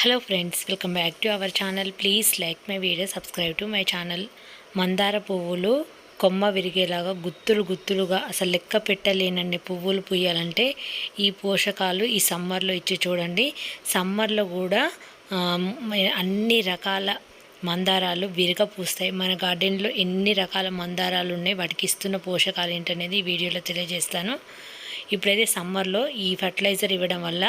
Hello friends welcome back to our channel please like my video subscribe to my channel మందార పువ్వులు కొమ్మ విరిగేలాగా గుత్తులు గుత్తులుగా అసలు లెక్క పెట్టలేనన్ని పువ్వులు పూయాలంటే ఈ పోషకాలు ఈ సమ్మర్లో ఇచ్చి చూడండి. సమ్మర్లో కూడా అన్ని రకాల మందారాలు విరగ పూస్తాయి. మన గార్డెన్లో ఎన్ని రకాల మందారాలు ఉన్నాయి వాటికి ఇస్తున్న పోషకాలు ఏంటనేది ఈ వీడియోలో తెలియజేస్తాను. ఇప్పుడైతే సమ్మర్లో ఈ ఫర్టిలైజర్ ఇవ్వడం వల్ల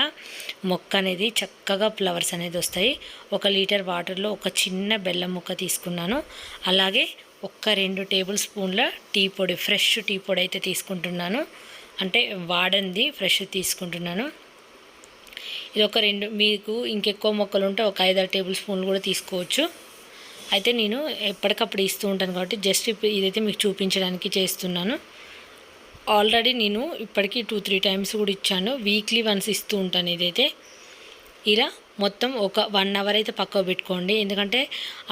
మొక్క అనేది చక్కగా ఫ్లవర్స్ అనేది వస్తాయి. ఒక లీటర్ వాటర్లో ఒక చిన్న బెల్లం ముక్క తీసుకున్నాను. అలాగే ఒక్క రెండు టేబుల్ స్పూన్ల టీ పొడి ఫ్రెష్ టీ పొడి అయితే తీసుకుంటున్నాను. అంటే వాడంది ఫ్రెష్ తీసుకుంటున్నాను. ఇది ఒక రెండు మీకు ఇంకెక్కువ మొక్కలు ఉంటే ఒక ఐదారు టేబుల్ స్పూన్లు కూడా తీసుకోవచ్చు. అయితే నేను ఎప్పటికప్పుడు ఇస్తూ ఉంటాను కాబట్టి జస్ట్ ఇప్పుడు ఇదైతే మీకు చూపించడానికి చేస్తున్నాను. ఆల్రెడీ నేను ఇప్పటికీ టూ త్రీ టైమ్స్ కూడా ఇచ్చాను. వీక్లీ వన్స్ ఇస్తూ ఉంటాను ఇదైతే. ఇలా మొత్తం ఒక వన్ అవర్ అయితే పక్కకు పెట్టుకోండి. ఎందుకంటే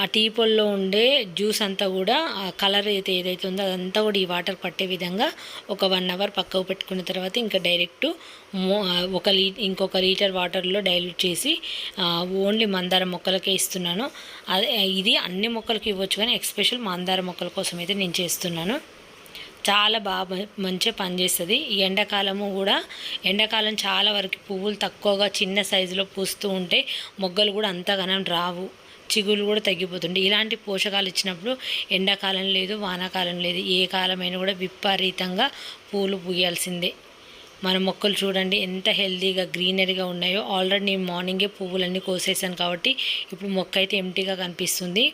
ఆ టీ పొల్లో ఉండే జ్యూస్ అంతా కూడా ఆ కలర్ అయితే ఏదైతే ఉందో అదంతా కూడా ఈ వాటర్ పట్టే విధంగా ఒక వన్ అవర్ పక్కకు పెట్టుకున్న తర్వాత ఇంకా డైరెక్ట్ ఒక లీ ఇంకొక లీటర్ వాటర్లో డైల్యూట్ చేసి ఓన్లీ మందార మొక్కలకే ఇస్తున్నాను. అదే ఇది అన్ని మొక్కలకి ఇవ్వచ్చు కానీ ఎక్స్పెషల్ మందార మొక్కల కోసం అయితే నేను చేస్తున్నాను. చాలా బాగా మంచిగా పనిచేస్తుంది. ఈ ఎండాకాలము కూడా ఎండాకాలం చాలా వరకు పువ్వులు తక్కువగా చిన్న సైజులో పూస్తూ ఉంటే మొగ్గలు కూడా అంతగానం రావు. చిగులు కూడా తగ్గిపోతుండే ఇలాంటి పోషకాలు ఇచ్చినప్పుడు ఎండాకాలం లేదు వానాకాలం లేదు. ఏ కాలమైనా కూడా విపరీతంగా పూలు పూయాల్సిందే. మన మొక్కలు చూడండి ఎంత హెల్తీగా గ్రీనరీగా ఉన్నాయో. ఆల్రెడీ నేను మార్నింగే పువ్వులన్నీ కోసేసాను కాబట్టి ఇప్పుడు మొక్క అయితే ఎంటీగా కనిపిస్తుంది.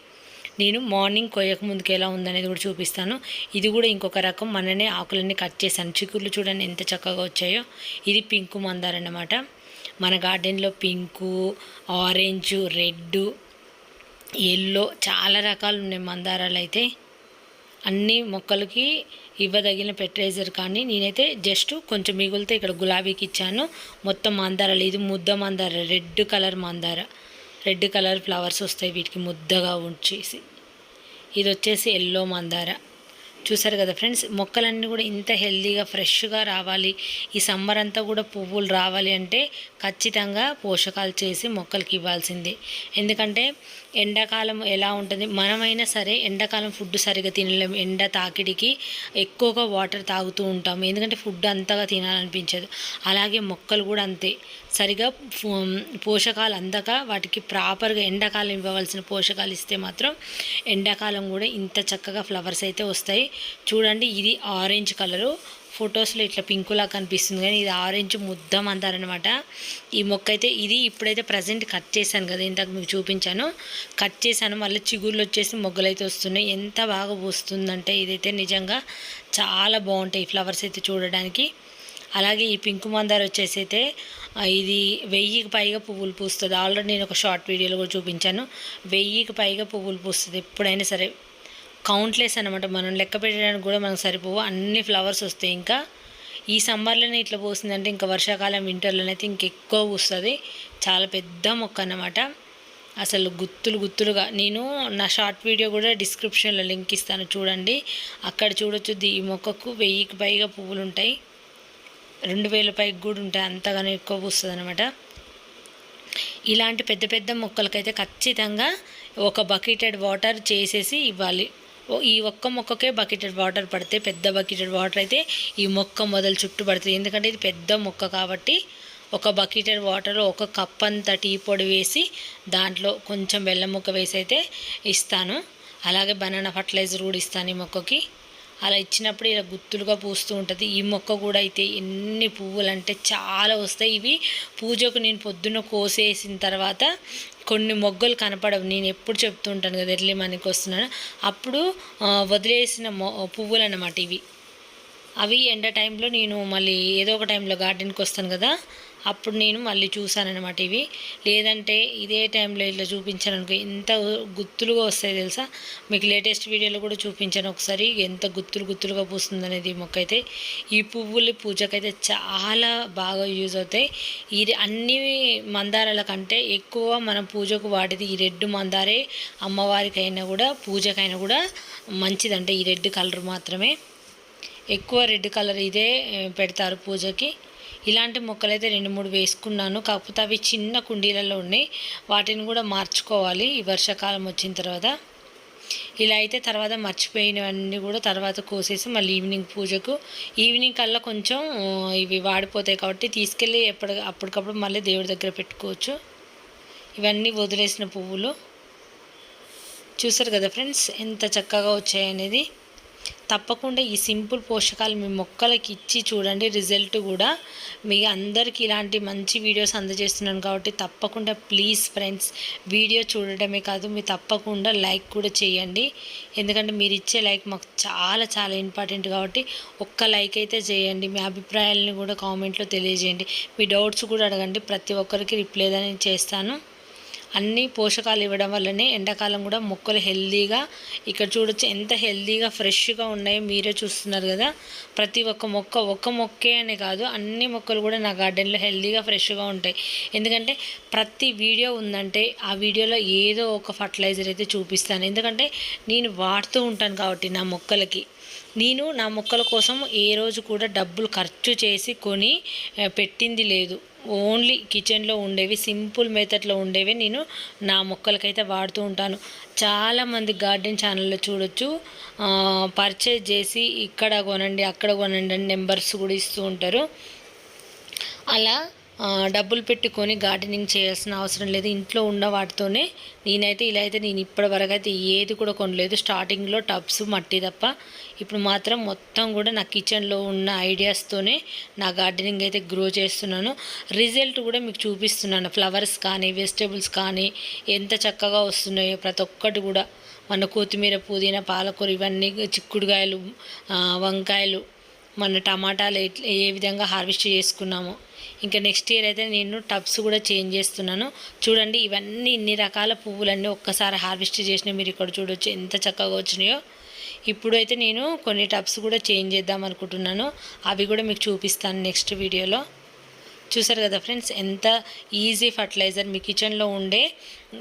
నేను మార్నింగ్ కొయ్యక ముందుకు ఎలా ఉందనేది కూడా చూపిస్తాను. ఇది కూడా ఇంకొక రకం. మననే ఆకులన్నీ కట్ చేశాను. చిక్కుర్లు చూడండి ఎంత చక్కగా వచ్చాయో. ఇది పింకు మందార అన్నమాట. మన గార్డెన్లో పింకు ఆరెంజ్ రెడ్ ఎల్లో చాలా రకాలు ఉన్నాయి మందారాలు అయితే. అన్ని మొక్కలకి ఇవ్వదగిన ఫెర్టిలైజర్ కానీ నేనైతే జస్ట్ కొంచెం మిగిలితే ఇక్కడ గులాబీకి ఇచ్చాను. మొత్తం మందారాలు. ఇది ముద్ద మందార రెడ్ కలర్ మందార. రెడ్ కలర్ ఫ్లవర్స్ వస్తాయి వీటికి ముద్దగా ఉంచేసి. ఇది వచ్చేసి ఎల్లో మందార. చూసారు కదా ఫ్రెండ్స్ మొక్కలన్నీ కూడా ఇంత హెల్తీగా ఫ్రెష్గా రావాలి. ఈ సమ్మర్ అంతా కూడా పువ్వులు రావాలి అంటే ఖచ్చితంగా పోషకాలు చేసి మొక్కలకి ఇవ్వాల్సిందే. ఎందుకంటే ఎండాకాలం ఎలా ఉంటుంది? మనమైనా సరే ఎండాకాలం ఫుడ్ సరిగా తినలేము. ఎండ తాకిడికి ఎక్కువగా వాటర్ తాగుతూ ఉంటాము. ఎందుకంటే ఫుడ్ అంతగా తినాలనిపించదు. అలాగే మొక్కలు కూడా అంతే. సరిగా ఫో- పోషకాలు అందక వాటికి ప్రాపర్గా ఎండాకాలం ఇవ్వవలసిన పోషకాలు ఇస్తే మాత్రం ఎండాకాలం కూడా ఇంత చక్కగా ఫ్లవర్స్ అయితే వస్తాయి. చూడండి ఇది ఆరెంజ్ కలరు. ఫొటోస్లో ఇట్లా పింకులా కనిపిస్తుంది కానీ ఇది ఆరెంజ్ ముద్ద మందారనమాట ఈ మొక్క అయితే ఇది ఇప్పుడైతే ప్రజెంట్ కట్ చేశాను కదా ఇంతకు మీకు చూపించాను. కట్ చేశాను మళ్ళీ చిగుర్లు వచ్చేసి మొగ్గలు అయితే వస్తున్నాయి. ఎంత బాగా పూస్తుందంటే ఇదైతే నిజంగా చాలా బాగుంటాయి ఈ ఫ్లవర్స్ అయితే చూడడానికి. అలాగే ఈ పింకు మందార వచ్చేసి అయితే ఇది వెయ్యికి పైగా పువ్వులు పూస్తుంది. ఆల్రెడీ నేను ఒక షార్ట్ వీడియోలో కూడా చూపించాను. వెయ్యికి పైగా పువ్వులు పూస్తుంది. ఎప్పుడైనా సరే కౌంట్లెస్ అనమాట మనం లెక్క పెట్టడానికి కూడా మనకు సరిపోవు. అన్ని ఫ్లవర్స్ వస్తాయి ఇంకా. ఈ సమ్మర్లోనే ఇట్లా పోస్తుందంటే ఇంకా వర్షాకాలం వింటర్లోనైతే ఇంకెక్కువ పూస్తుంది. చాలా పెద్ద మొక్క అన్నమాట. అసలు గుత్తులు గుత్తులుగా. నేను నా షార్ట్ వీడియో కూడా డిస్క్రిప్షన్లో లింక్ ఇస్తాను. చూడండి. అక్కడ చూడొచ్చు. ఈ మొక్కకు వెయ్యికి పైగా పువ్వులు ఉంటాయి. రెండు వేల పైకి కూడా ఉంటాయి అంతగానో ఎక్కువ పూస్తుంది అనమాట ఇలాంటి పెద్ద పెద్ద మొక్కలకైతే ఖచ్చితంగా ఒక బకెటెడ్ వాటర్ చేసేసి ఇవ్వాలి. ఓ- ఈ ఒక్క మొక్కకే బకెటెడ్ వాటర్ పడితే పెద్ద బకెటెడ్ వాటర్ అయితే ఈ మొక్క మొదలు చుట్టూ పడుతుంది. ఎందుకంటే ఇది పెద్ద మొక్క కాబట్టి ఒక బకెటెడ్ వాటర్లో ఒక కప్ అంతా టీ పొడి వేసి దాంట్లో కొంచెం బెల్లం ముక్క వేసి అయితే ఇస్తాను. అలాగే బనానా ఫర్టిలైజర్ కూడా ఇస్తాను ఈ మొక్కకి. అలా ఇచ్చినప్పుడు ఇలా గుత్తులుగా పూస్తూ ఉంటుంది. ఈ మొక్క కూడా అయితే ఎన్ని పువ్వులు అంటే చాలా వస్తాయి. ఇవి పూజకు నేను పొద్దున్న కోసేసిన తర్వాత కొన్ని మొగ్గలు కనపడవు. నేను ఎప్పుడు చెప్తూ ఉంటాను కదా ఎర్లీ మనకి వస్తున్నాను. అప్పుడు వదిలేసిన మొ పువ్వులు అన్నమాట ఇవి. అవి ఎండ టైంలో నేను మళ్ళీ ఏదో ఒక టైంలో గార్డెన్కి వస్తాను కదా అప్పుడు నేను మళ్ళీ చూశానమాట ఇవి. లేదంటే ఇదే టైంలో ఇట్లా చూపించాను అనుకో ఎంత గుత్తులుగా వస్తాయి తెలుసా? మీకు లేటెస్ట్ వీడియోలో కూడా చూపించాను ఒకసారి ఎంత గుత్తులు గుత్తులుగా పూస్తుంది అనేది మొక్క అయితే ఈ పువ్వులు పూజకైతే చాలా బాగా యూజ్ అవుతాయి. ఇది అన్ని మందారాల కంటే ఎక్కువ మనం పూజకు వాడేది ఈ రెడ్ మందారే. అమ్మవారికైనా కూడా పూజకైనా కూడా మంచిదంటే ఈ రెడ్ కలర్ మాత్రమే. ఎక్కువ రెడ్ కలర్ ఇదే పెడతారు పూజకి. ఇలాంటి మొక్కలు అయితే రెండు మూడు వేసుకున్నాను. కాకపోతే అవి చిన్న కుండీలలో ఉన్నాయి. వాటిని కూడా మార్చుకోవాలి. ఈ వర్షాకాలం వచ్చిన తర్వాత. ఇలా అయితే తర్వాత మర్చిపోయినవన్నీ కూడా తర్వాత కోసేసి మళ్ళీ ఈవినింగ్ పూజకు. ఈవినింగ్ కల్లా కొంచెం ఇవి వాడిపోతాయి కాబట్టి తీసుకెళ్ళి ఎప్పటి అప్పటికప్పుడు మళ్ళీ దేవుడి దగ్గర పెట్టుకోవచ్చు. ఇవన్నీ వదిలేసిన పువ్వులు. చూసారు కదా ఫ్రెండ్స్? ఎంత చక్కగా వచ్చాయనేది. తప్పకుండా ఈ సింపుల్ పోషకాలు మీ మొక్కలకి ఇచ్చి చూడండి. రిజల్ట్ కూడా మీ అందరికీ ఇలాంటి మంచి వీడియోస్ అందజేస్తున్నాను కాబట్టి తప్పకుండా ప్లీజ్ ఫ్రెండ్స్ వీడియో చూడటమే కాదు మీరు తప్పకుండా లైక్ కూడా చేయండి. ఎందుకంటే మీరు ఇచ్చే లైక్ మాకు చాలా చాలా ఇంపార్టెంట్ కాబట్టి ఒక్క లైక్ అయితే చేయండి. మీ అభిప్రాయాలను కూడా కామెంట్లో తెలియజేయండి. మీ డౌట్స్ కూడా అడగండి. ప్రతి ఒక్కరికి రిప్లై నేను చేస్తాను. అన్ని పోషకాలు ఇవ్వడం వల్లనే ఎండాకాలం కూడా మొక్కలు హెల్దీగా ఇక్కడ చూడొచ్చు ఎంత హెల్దీగా ఫ్రెష్గా ఉన్నాయో మీరే చూస్తున్నారు కదా. ప్రతి ఒక్క మొక్క ఒక్క మొక్కే అనే కాదు అన్ని మొక్కలు కూడా నా గార్డెన్లో హెల్దీగా ఫ్రెష్గా ఉంటాయి. ఎందుకంటే ప్రతి వీడియో ఉందంటే ఆ వీడియోలో ఏదో ఒక ఫర్టిలైజర్ అయితే చూపిస్తాను. ఎందుకంటే నేను వాడుతూ ఉంటాను కాబట్టి నా మొక్కలకి. నేను నా మొక్కల కోసం ఏ రోజు కూడా డబ్బులు ఖర్చు చేసి కొని పెట్టింది లేదు. ఓన్లీ కిచెన్లో ఉండేవి సింపుల్ మెథడ్లో ఉండేవి నేను నా మొక్కలకైతే వాడుతూ ఉంటాను. చాలామంది గార్డెన్ ఛానల్లో చూడొచ్చు. పర్చేజ్ చేసి ఇక్కడ కొనండి అక్కడ కొనండి అని నెంబర్స్ కూడా ఇస్తూ ఉంటారు. అలా డబ్బులు పెట్టుకొని గార్డెనింగ్ చేయాల్సిన అవసరం లేదు. ఇంట్లో ఉన్న వాటితోనే నేనైతే ఇలా అయితే నేను ఇప్పటి వరకు అయితే ఏది కూడా కొనలేదు. స్టార్టింగ్లో టబ్స్ మట్టి తప్ప ఇప్పుడు మాత్రం మొత్తం కూడా నా కిచెన్లో ఉన్న ఐడియాస్తోనే నా గార్డెనింగ్ అయితే గ్రో చేస్తున్నాను. రిజల్ట్ కూడా మీకు చూపిస్తున్నాను. ఫ్లవర్స్ కానీ వెజిటేబుల్స్ కానీ ఎంత చక్కగా వస్తున్నాయో ప్రతి ఒక్కటి కూడా. మన కొత్తిమీర పుదీనా పాలకూర ఇవన్నీ చిక్కుడుకాయలు వంకాయలు మన టమాటాలు ఏ విధంగా హార్వెస్ట్ చేసుకున్నాము. ఇంకా నెక్స్ట్ ఇయర్ అయితే నేను టబ్స్ కూడా చేంజ్ చేస్తున్నాను. చూడండి ఇవన్నీ ఇన్ని రకాల పువ్వులన్నీ ఒక్కసారి హార్వెస్ట్ చేసిన మీరు ఇక్కడ చూడొచ్చు ఎంత చక్కగా వచ్చినాయో. ఇప్పుడైతే నేను కొన్ని టబ్స్ కూడా చేంజ్ చేద్దాం అనుకుంటున్నాను. అవి కూడా మీకు చూపిస్తాను నెక్స్ట్ వీడియోలో. చూసారు కదా ఫ్రెండ్స్ ఎంత ఈజీ ఫర్టిలైజర్ మీ కిచెన్లో ఉండే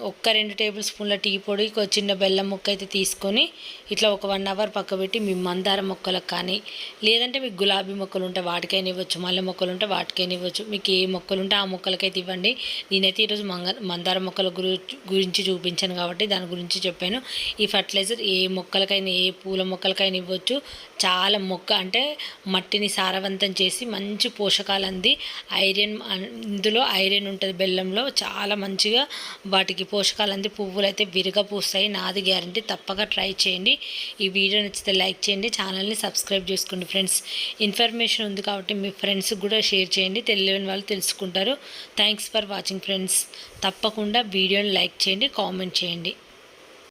ఒక్క రెండు టేబుల్ స్పూన్ల టీ పొడి చిన్న బెల్లం ముక్క అయితే తీసుకొని ఇట్లా ఒక వన్ అవర్ పక్కబెట్టి మీ మందార మొక్కలకు కానీ లేదంటే మీకు గులాబీ మొక్కలు ఉంటే వాటికైనా ఇవ్వచ్చు మల్లె మొక్కలు ఉంటే వాటికైనా ఇవ్వచ్చు మీకు ఏ మొక్కలు ఉంటే ఆ మొక్కలకైతే ఇవ్వండి. నేనైతే ఈరోజు మంగ మందార మొక్కల గురించి చూపించాను కాబట్టి దాని గురించి చెప్పాను. ఈ ఫర్టిలైజర్ ఏ మొక్కలకైనా ఏ పూల మొక్కలకైనా ఇవ్వచ్చు. చాలా మొక్క అంటే మట్టిని సారవంతం చేసి మంచి పోషకాలు అంది. ఐరన్ ఇందులో ఐరన్ ఉంటుంది బెల్లంలో చాలా మంచిగా వాటికి పోషకాలు అంది పువ్వులు అయితే విరగా పూస్తాయి. నాది గ్యారంటీ తప్పక ట్రై చేయండి. ఈ వీడియో నచ్చితే లైక్ చేయండి. ఛానల్ని సబ్స్క్రైబ్ చేసుకోండి ఫ్రెండ్స్. ఇన్ఫర్మేషన్ ఉంది కాబట్టి మీ ఫ్రెండ్స్కి కూడా షేర్ చేయండి. తెలియని వాళ్ళు తెలుసుకుంటారు. Thanks for watching friends. తప్పకుండా వీడియోని లైక్ చేయండి కామెంట్ చేయండి.